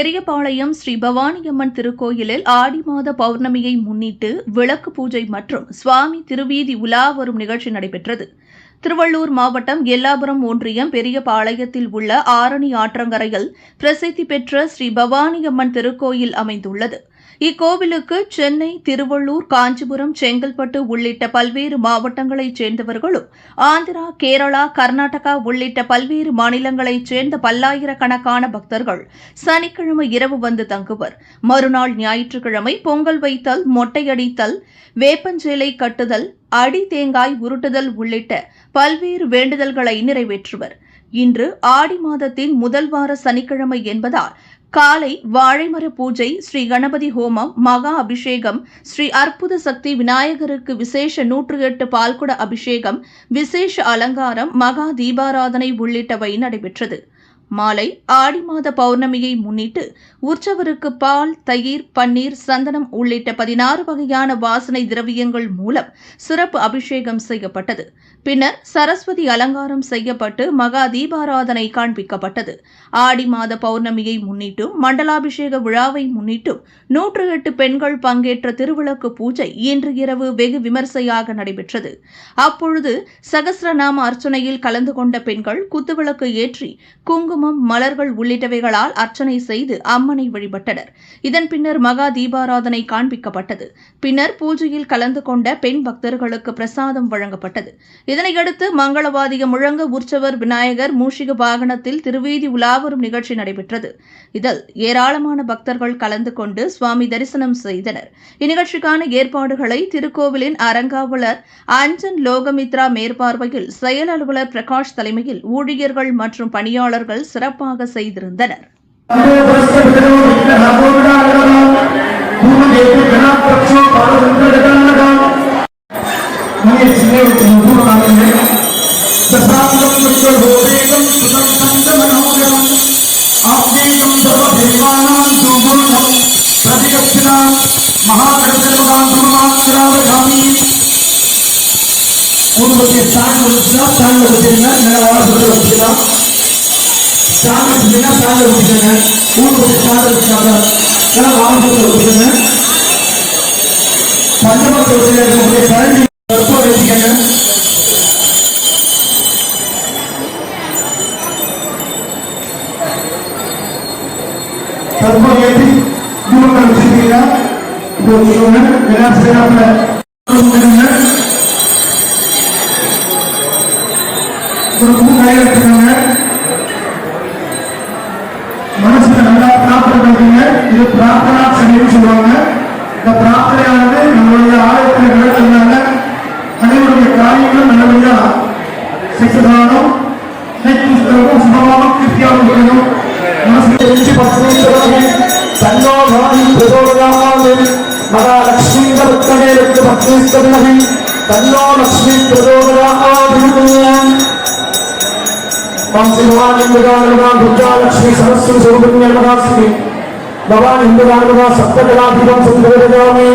பெரியபாளையம் ஸ்ரீ பவானியம்மன் திருக்கோயிலில் ஆடி மாத பௌர்ணமியை முன்னிட்டு விளக்கு பூஜை மற்றும் சுவாமி திருவீதி உலா வரும் நிகழ்ச்சி நடைபெற்றது. திருவள்ளூர் மாவட்டம் எல்லாபுரம் ஒன்றியம் பெரியபாளையத்தில் உள்ள ஆரணி ஆற்றங்கரையில் பிரசித்தி பெற்ற ஸ்ரீ பவானியம்மன் திருக்கோயில் அமைந்துள்ளது. இக்கோவிலுக்கு சென்னை திருவள்ளூர் காஞ்சிபுரம் செங்கல்பட்டு உள்ளிட்ட பல்வேறு மாவட்டங்களைச் சேர்ந்தவர்களும் ஆந்திரா கேரளா கர்நாடகா உள்ளிட்ட பல்வேறு மாநிலங்களைச் சேர்ந்த பல்லாயிரக்கணக்கான பக்தர்கள் சனிக்கிழமை இரவு வந்து தங்குவர். மறுநாள் ஞாயிற்றுக்கிழமை பொங்கல் வைத்தல் மொட்டையடித்தல் வேப்பஞ்சேலை கட்டுதல் அடி தேங்காய் உருட்டுதல் உள்ளிட்ட பல்வேறு வேண்டுதல்களை நிறைவேற்றுவர். இன்று ஆடி மாதத்தின் முதல் வார சனிக்கிழமை என்பதால் காலை வாழைமர பூஜை ஸ்ரீ கணபதி ஹோமம் மகா அபிஷேகம் ஸ்ரீ அற்புத சக்தி விநாயகருக்கு விசேஷ நூற்று எட்டு பால்குட அபிஷேகம் விசேஷ அலங்காரம் மகா தீபாராதனை உள்ளிட்டவை நடைபெற்றது. மாலை ஆடி மாத பௌர்ணமியை முன்னிட்டு உற்சவருக்கு பால் தயிர் பன்னீர் சந்தனம் உள்ளிட்ட பதினாறு வகையான வாசனை திரவியங்கள் மூலம் சிறப்பு அபிஷேகம் செய்யப்பட்டது. பின்னர் சரஸ்வதி அலங்காரம் செய்யப்பட்டு மகா தீபாராதனை காண்பிக்கப்பட்டது. ஆடி மாத பௌர்ணமியை முன்னிட்டும் மண்டலாபிஷேக விழாவை முன்னிட்டும் நூற்று எட்டு பெண்கள் பங்கேற்ற திருவிளக்கு பூஜை இன்று இரவு வெகு விமர்சையாக நடைபெற்றது. அப்பொழுது சகசிரநாம அர்ச்சனையில் கலந்து கொண்ட பெண்கள் குத்துவிளக்கு ஏற்றி குங்கும குங்குமம் மலர்கள் உள்ளிட்டவைகளால் அர்ச்சனை செய்து அம்மனை வழிபட்டனர். இதன் பின்னர் மகா தீபாராதனை காண்பிக்கப்பட்டது. பின்னர் பூஜையில் கலந்து கொண்ட பெண் பக்தர்களுக்கு பிரசாதம் வழங்கப்பட்டது. இதனையடுத்து மங்களவாதிய முழங்க உற்சவர் விநாயகர் மூஷிக வாகனத்தில் திருவீதி உலாவரும் நிகழ்ச்சி நடைபெற்றது. இதில் ஏராளமான பக்தர்கள் கலந்து கொண்டு சுவாமி தரிசனம் செய்தனர். இந்நிகழ்ச்சிக்கான ஏற்பாடுகளை திருக்கோவிலின் அரங்காவலர் அஞ்சன் லோகமித்ரா மேற்பார்வையில் செயல் அலுவலர் பிரகாஷ் தலைமையில் ஊழியர்கள் மற்றும் பணியாளர்கள் சிறப்பாக செய்திருந்தனர். குடும்பத்தை ஸ்டாண்ட் வச்சுக்கலாம் ஸ்டாண்ட் வச்சுக்கலாம் ஸ்டாண்ட் வச்சுருந்தீங்கன்னா சாதம் வச்சுக்கோங்க குடும்பத்தை ஸ்டாண்ட் வச்சுக்காங்க மேலே வாழப்பட்டு வச்சுக்கோங்க பஞ்சமத்தை வச்சுருக்க கரண்டி வச்சுக்கோங்க தற்போது ஏற்றி குடும்பத்தை வச்சிருக்கீங்களா இப்போ வச்சுக்கோங்க எல்லாம் ஒரு பூ கையில் எடுத்துக்கோங்க இது பிரார்த்தனா சன்னின்னு சொல்லுவாங்க இந்த பிரார்த்தனையானது நம்மளுடைய ஆலயத்தில் நடத்துனால அனைவருடைய காரியங்களும் நல்லபடியாக செய்யதானும் கிறிஸ்தவரும் சுபமாகவும் கிறிஸ்தியாவும் இருக்கணும் மனசு பத்மீஸ்வரமே தன்னோதானி பிரதோதாமே மகாலட்சுமி பக்தமே இருக்கு பத்மீஸ்வரமே தன்னோ லட்சுமி பிரதோதாமே மாசிவானி மகாலட்சுமி சரஸ்வதி சுரபுண்ணிய மகாலட்சுமி ഭഗവാൻ ഹിന്ദുഗാനുക സപ്തകലാധിപം സംഘടിതമേ